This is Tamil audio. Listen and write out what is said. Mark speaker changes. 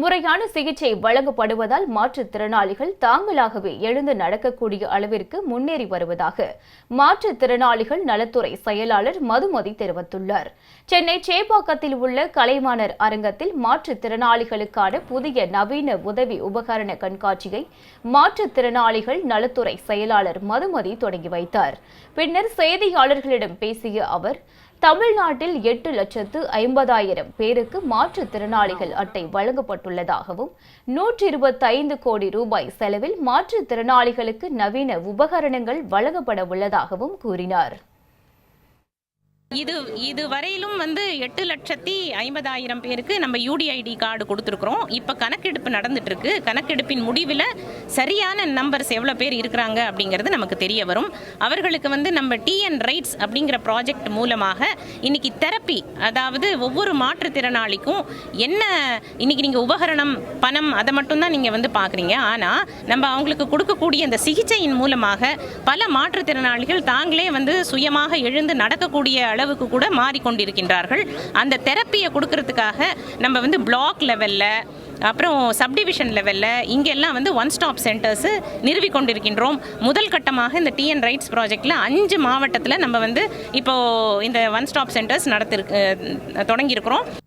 Speaker 1: முறையான சிகிச்சை வழங்கப்படுவதால் மாற்றுத்திறனாளிகள் தாங்களாகவே எழுந்து நடக்கக்கூடிய அளவிற்கு முன்னேறி வருவதாக மாற்றுத்திறனாளிகள் நலத்துறை செயலாளர் மதுமதி தெரிவித்துள்ளார் சென்னை சேப்பாக்கத்தில் உள்ள கலைமானர் அரங்கத்தில் மாற்றுத்திறனாளிகளுக்கான புதிய நவீன உதவி உபகரண கண்காட்சியை மாற்றுத்திறனாளிகள் நலத்துறை செயலாளர் மதுமதி தொடங்கி வைத்தார் பின்னர் செய்தியாளர்களிடம் பேசிய அவர் தமிழ்நாட்டில் எட்டு லட்சத்து ஐம்பதாயிரம் பேருக்கு மாற்றுத்திறனாளிகள் அட்டை வழங்கப்பட்டுள்ளது செய்யப்பட்டுள்ளதாகவும் நூற்றி இருபத்தைந்து கோடி ரூபாய் செலவில் மாற்றுத்திறனாளிகளுக்கு நவீன உபகரணங்கள் வழங்கப்பட உள்ளதாகவும் கூறினார்
Speaker 2: இது இது வரையிலும் வந்து எட்டு லட்சத்தி ஐம்பதாயிரம் பேருக்கு நம்ம யூடிஐடி கார்டு கொடுத்துருக்குறோம் இப்போ கணக்கெடுப்பு நடந்துட்டு இருக்கு கணக்கெடுப்பின் முடிவில் சரியான நம்பர்ஸ் எவ்வளோ பேர் இருக்கிறாங்க அப்படிங்கிறது நமக்கு தெரிய வரும் அவர்களுக்கு வந்து நம்ம டிஎன் ரைட்ஸ் அப்படிங்கிற ப்ராஜெக்ட் மூலமாக இன்னைக்கு தெரப்பி அதாவது ஒவ்வொரு மாற்றுத்திறனாளிக்கும் என்ன இன்னைக்கு நீங்கள் உபகரணம் பணம் அதை மட்டும்தான் நீங்கள் வந்து பார்க்குறீங்க ஆனால் நம்ம அவங்களுக்கு கொடுக்கக்கூடிய அந்த சிகிச்சையின் மூலமாக பல மாற்றுத்திறனாளிகள் தாங்களே வந்து சுயமாக எழுந்து நடக்கக்கூடிய அளவுக்கு கூட மாறிக்கொண்டிருக்கின்றார்கள் அந்த தெரப்பியை கொடுக்கறதுக்காக நம்ம வந்து பிளாக் லெவலில் அப்புறம் சப்டிவிஷன் லெவலில் இங்கெல்லாம் வந்து ஒன் ஸ்டாப் சென்டர்ஸு நிறுவி கொண்டிருக்கின்றோம் முதல் கட்டமாக இந்த டிஎன் ரைட்ஸ் ப்ராஜெக்டில் அஞ்சு மாவட்டத்தில் நம்ம வந்து இப்போது இந்த ஒன் ஸ்டாப் சென்டர்ஸ் நடத்திருக்கு தொடங்கியிருக்கிறோம்